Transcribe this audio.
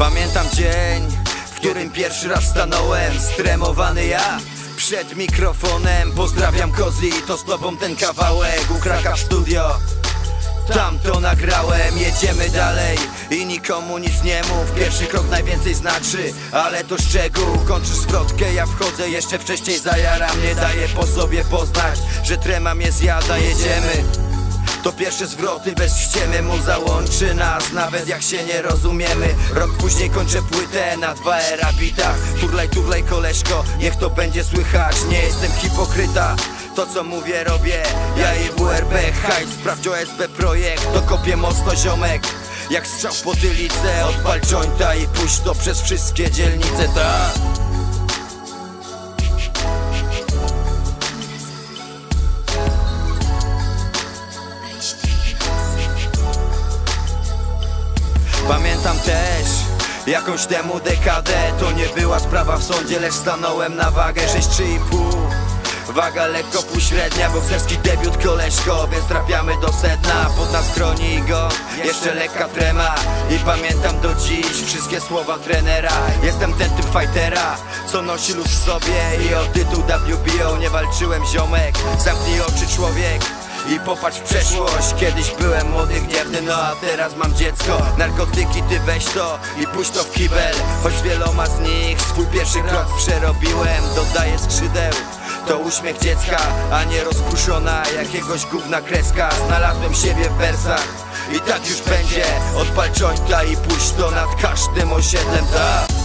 Pamiętam dzień, w którym pierwszy raz stanąłem Stremowany ja. Przed mikrofonem Pozdrawiam Kozi, to z tobą ten kawałek U Kraka w studio. Tam to nagrałem, jedziemy dalej. I nikomu nic nie mów Pierwszy krok najwięcej znaczy. Ale to szczegół Kończysz zwrotkę, ja wchodzę Jeszcze wcześniej. Zajaram Nie daję po sobie poznać Że trema mnie zjada, jedziemy to pierwsze zwroty bez ściemy mu załączy nas Nawet jak się nie rozumiemy. Rok później kończę płytę na dwa erabitach Turlaj, turlaj koleżko, niech to będzie słychać. Nie jestem hipokryta to co mówię robię. Ja i WRB, hajs, sprawdź OSB projekt. To kopię mocno ziomek Jak strzał w potylicę Odpal jointa i puść to przez wszystkie dzielnice, tak Pamiętam też Jakąś temu dekadę. To nie była sprawa w sądzie Lecz stanąłem na wagę 6,5 Waga lekko półśrednia, bokserski debiut koleżko Więc trafiamy do sedna, pod nas chroni go Jeszcze lekka trema. I pamiętam do dziś Wszystkie słowa trenera. Jestem ten typ fightera, co nosi luz w sobie. I o tytuł WBO nie walczyłem ziomek. Zamknij oczy człowiek i popatrz w przeszłość. Kiedyś byłem młody, gniewny, no a teraz mam dziecko. Narkotyki, ty weź to i puść to w kibel. Choć wieloma z nich swój pierwszy krok przerobiłem. Dodaję skrzydeł to uśmiech dziecka, a nie rozpuszczona jakiegoś gówna kreska. Znalazłem siebie w wersach i tak już będzie. Odpal i puść to nad każdym osiedlem, tak